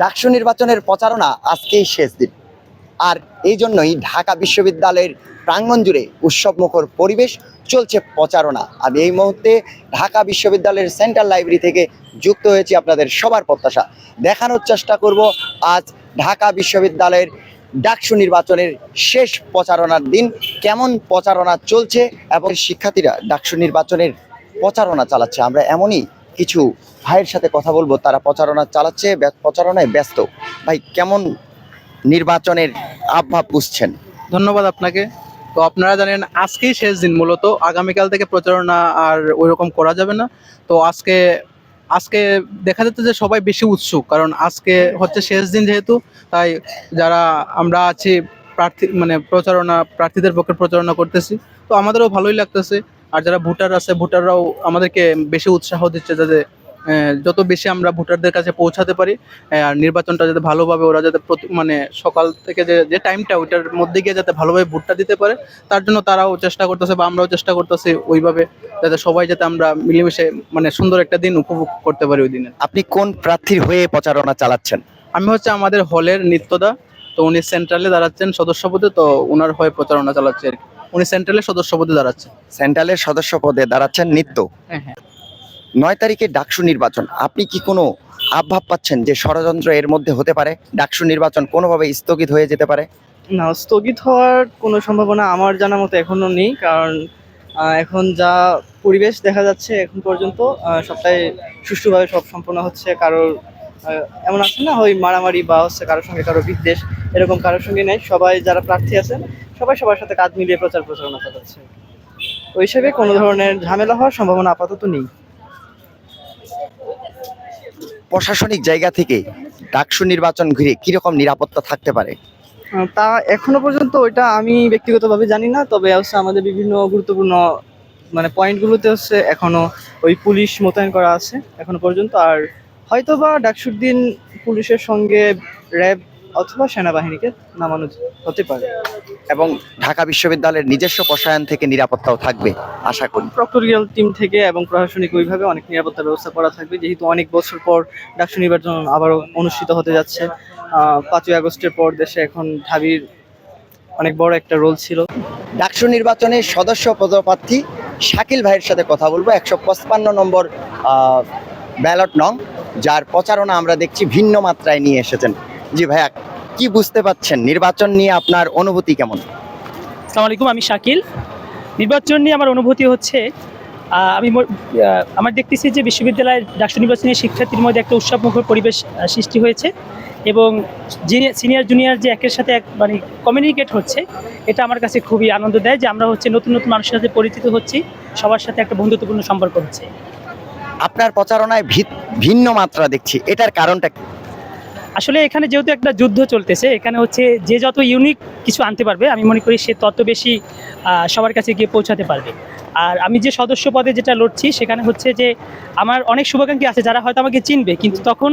ডাকসু নির্বাচনের প্রচারণা আজকেই শেষ দিন। আর এই জন্যই ঢাকা বিশ্ববিদ্যালয়ের প্রাঙ্গণ জুড়ে উৎসবমুখর পরিবেশ চলছে প্রচারণা। আমি এই মুহূর্তে ঢাকা বিশ্ববিদ্যালয়ের সেন্ট্রাল লাইব্রেরি থেকে যুক্ত হয়েছি আপনাদের সবার প্রত্যাশা। দেখানোর চেষ্টা করব আজ ঢাকা বিশ্ববিদ্যালয়ের ডাকসু নির্বাচনের শেষ প্রচারণার দিন, কেমন প্রচারণা চলছে এবং শিক্ষার্থীরা ডাকসু নির্বাচনের প্রচারণা চালাচ্ছে। আমরা এমনই কিছু ভাইয়ের সাথে কথা বলব, তারা প্রচারণা চালাচ্ছে প্রচারণায় ব্যস্ত। ভাই, কেমন নির্বাচনের আবহাওয়া বুঝছেন? ধন্যবাদ আপনাকে। তো আপনারা জানেন, আজকেই শেষ দিন মূলত। আগামীকাল থেকে প্রচারণা আর ওইরকম করা যাবে না। তো আজকে আজকে দেখা যাচ্ছে যে সবাই বেশি উৎসুক, কারণ আজকে হচ্ছে শেষ দিন যেহেতু, তাই যারা আমরা আছি, প্রার্থী মানে প্রচারণা, প্রার্থীদের পক্ষে প্রচারণা করতেছি, তো আমাদেরও ভালোই লাগতেছে। আর যারা ভোটার আছে ভোটাররাও আমাদেরকে বেশি উৎসাহ দিচ্ছে যাতে যত বেশি আমরা ভোটারদের কাছে পৌঁছাতে পারি আর নির্বাচনটা যাতে ভালোভাবে ওরা যাতে প্রতি মানে সকাল থেকে যে যে টাইমটা ওইটার মধ্যে গিয়ে যাতে ভালোভাবে ভোটটা দিতে পারে তার জন্য তারাও চেষ্টা করতেছে বা আমরাও চেষ্টা করতেছি ওইভাবে যাতে সবাই যাতে আমরা মিলেমিশে মানে সুন্দর একটা দিন উপভোগ করতে পারি ওই দিনে আপনি কোন প্রার্থীর হয়ে প্রচারণা চালাচ্ছেন আমি হচ্ছে আমাদের হলের নিত্যদা তো উনি সেন্ট্রালে দাঁড়াচ্ছেন সদস্য পদে তো ওনার হয়ে প্রচারণা চালাচ্ছে আর কি। উনি সেন্ট্রালের সদস্য পদে দাঁড়াচ্ছে সেন্ট্রালের সদস্য পদে দাঁড়াচ্ছেন নিত্য। হ্যাঁ হ্যাঁ। নয় তারিখে ডাকসু নির্বাচন। আপনি কি কোনো আভাব পাচ্ছেন যে ষড়যন্ত্র এর মধ্যে হতে পারে? ডাকসু নির্বাচন কোনোভাবে স্থগিত হয়ে যেতে পারে? না স্থগিত হওয়ার কোনো সম্ভাবনা আমার জানা মতো এখনও নেই কারণ এখন যা পরিবেশ দেখা যাচ্ছে এখন পর্যন্ত সবটাই সুষ্ঠুভাবে সব সম্পন্ন হচ্ছে কারোর এমন আছে না ওই মারামারি বা হচ্ছে কারোর সঙ্গে কারও বিদ্বেষ এরকম কারোর সঙ্গে নেই। সবাই যারা প্রার্থী আছেন সবাই সবার সাথে কাজ মিলিয়ে প্রচার প্রচারণা চালাচ্ছে। ওই হিসেবে কোনো ধরনের ঝামেলা হওয়ার সম্ভাবনা আপাতত নেই। প্রশাসনিক জায়গা থেকে ডাকসু নির্বাচন ঘিরে কীরকম নিরাপত্তা থাকতে পারে? তা এখনও পর্যন্ত ওইটা আমি ব্যক্তিগতভাবে জানি না তবে হচ্ছে আমাদের বিভিন্ন গুরুত্বপূর্ণ মানে পয়েন্টগুলোতে হচ্ছে এখনও ওই পুলিশ মোতায়েন করা আছে এখনও পর্যন্ত আর হয়তোবা ডাকসুর দিন পুলিশের সঙ্গে র্যাব অথবা সেনাবাহিনীকে নামানো হতে পারে। এবং ঢাকা বিশ্ববিদ্যালয়ের নিজস্ব প্রসায়ন থেকে নিরাপত্তাও থাকবে আশা করি। প্রক্টোরিয়াল টিম থেকে এবং প্রশাসনিক ওইভাবে অনেক নিরাপত্তা ব্যবস্থা করা থাকবে। যেহেতু অনেক বছর পর ডাকসু নির্বাচন আবারও অনুষ্ঠিত হতে যাচ্ছে পাঁচই আগস্টের পর দেশে এখন ঢাবির অনেক বড় একটা রোল ছিল। ডাকসু নির্বাচনের সদস্য পদপ্রার্থী শাকিল ভাইয়ের সাথে কথা বলব। একশো পঁচপান্ন নম্বর ব্যালট নং। যার প্রচারণা আমরা দেখছি ভিন্ন মাত্রায় নিয়ে এসেছেন। জি ভাইয়া, কি বুঝতে পাচ্ছেন? নির্বাচন নিয়ে আপনার অনুভূতি কেমন? আসসালামু আলাইকুম, আমি শাকিল। নির্বাচন নিয়ে আমার অনুভূতি হচ্ছে আমি আমার দেখতেছি যে বিশ্ববিদ্যালয়ের ডাকসু নির্বাচনী শিক্ষার্থীর মধ্যে একটা উৎসবমুখর পরিবেশ সৃষ্টি হয়েছে এবং সিনিয়র, জুনিয়র যে একের সাথে এক মানে কমিউনিকেট হচ্ছে, এটা আমার কাছে খুবই আনন্দ দেয় যে আমরা হচ্ছে নতুন নতুন মানুষের সাথে পরিচিত হচ্ছি, সবার সাথে একটা বন্ধুত্বপূর্ণ সম্পর্ক হচ্ছে। আপনার প্রচারণায় ভিন্ন মাত্রা দেখছি। এটার কারণটা কি? আসলে এখানে যেহেতু একটা যুদ্ধ চলতেছে, এখানে হচ্ছে যে যত ইউনিক কিছু আনতে পারবে, আমি মনে করি সে তত বেশি সবার কাছে গিয়ে পৌঁছাতে পারবে। আর আমি যে সদস্য পদে যেটা লড়ছি, সেখানে হচ্ছে যে আমার অনেক শুভাকাঙ্ক্ষী আছে যারা হয়তো আমাকে চিনবে, কিন্তু তখন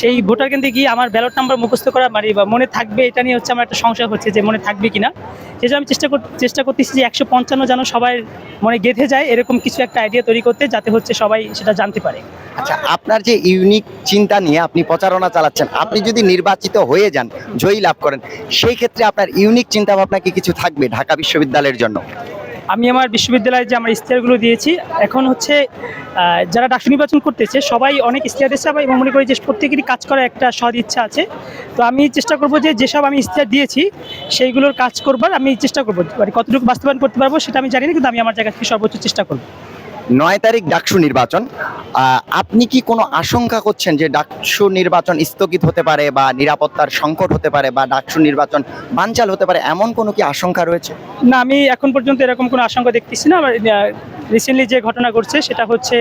সেই ভোটার কেন্দ্রে গিয়ে আমার ব্যালট নাম্বার মুখস্থ করা মানে বা মনে থাকবে, এটা নিয়ে হচ্ছে আমার একটা সংশয় হচ্ছে যে মনে থাকবে কিনা। সেজন্য আমি চেষ্টা চেষ্টা করতেছি যে একশো পঞ্চান্ন যেন সবাই মনে গেঁথে যায়, এরকম কিছু একটা আইডিয়া তৈরি করতে, যাতে হচ্ছে সবাই সেটা জানতে পারে। আচ্ছা আপনার যে ইউনিক চিন্তা নিয়ে আপনি প্রচারণা চালাচ্ছেন, আপনি যদি নির্বাচিত হয়ে যান, জয়ী লাভ করেন, সেই ক্ষেত্রে আপনার ইউনিক চিন্তা ভাবনা কি কিছু থাকবে ঢাকা বিশ্ববিদ্যালয়ের জন্য? আমি আমার বিশ্ববিদ্যালয়ে যে আমার ইশতেহারগুলো দিয়েছি, এখন হচ্ছে যারা ডাক্তার নির্বাচন করতেছে, সবাই অনেক ইশতেহার দিচ্ছে, আবার এবং মনে করি যে প্রত্যেকেরই কাজ করার একটা সৎ ইচ্ছা আছে। তো আমি চেষ্টা করব যে যেসব আমি ইশতেহার দিয়েছি, সেইগুলোর কাজ করবার আমি চেষ্টা করব। মানে কতটুকু বাস্তবায়ন করতে পারব সেটা আমি জানি না, কিন্তু আমি আমার জায়গা থেকে সর্বোচ্চ চেষ্টা করব। নয় তারিখ ডাকসু নির্বাচন। আপনি কি কোনো আশঙ্কা করছেন যে ডাকসু নির্বাচন স্থগিত হতে পারে বা নিরাপত্তার সংকট হতে পারে বা ডাকসু নির্বাচন বানচাল হতে পারে, এমন কোনো কি আশঙ্কা রয়েছে? না, আমি এখন পর্যন্ত এরকম কোনো আশঙ্কা দেখতেছি না। রিসেন্টলি যে ঘটনা ঘটছে, সেটা হচ্ছে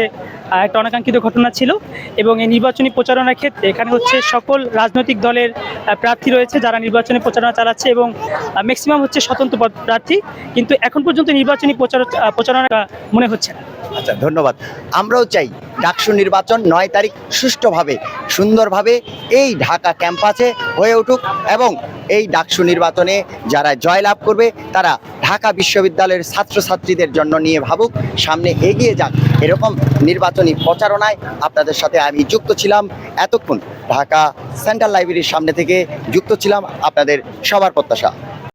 একটা অনাকাঙ্ক্ষিত ঘটনা ছিল এবং এই নির্বাচনী প্রচারণার ক্ষেত্রে এখানে হচ্ছে সকল রাজনৈতিক দলের প্রার্থী রয়েছে যারা নির্বাচনী প্রচারণা চালাচ্ছে এবং ম্যাক্সিমাম হচ্ছে স্বতন্ত্র প্রার্থী। কিন্তু এখন পর্যন্ত নির্বাচনী প্রচার প্রচারণা মনে হচ্ছে না। আচ্ছা ধন্যবাদ। আমরাও চাই ডাকসু নির্বাচন নয় তারিখ সুষ্ঠুভাবে, সুন্দরভাবে এই ঢাকা ক্যাম্পাসে হয়ে উঠুক এবং এই ডাকসু নির্বাচনে যারা জয়লাভ করবে, তারা ঢাকা বিশ্ববিদ্যালয়ের ছাত্রছাত্রীদের জন্য নিয়ে ভাবুক, সামনে এগিয়ে যাক। এরকম নির্বাচনী প্রচারণায় আপনাদের সাথে আমি যুক্ত ছিলাম এতক্ষণ ঢাকা সেন্ট্রাল লাইব্রেরির সামনে থেকে যুক্ত ছিলাম আপনাদের সবার প্রত্যাশা।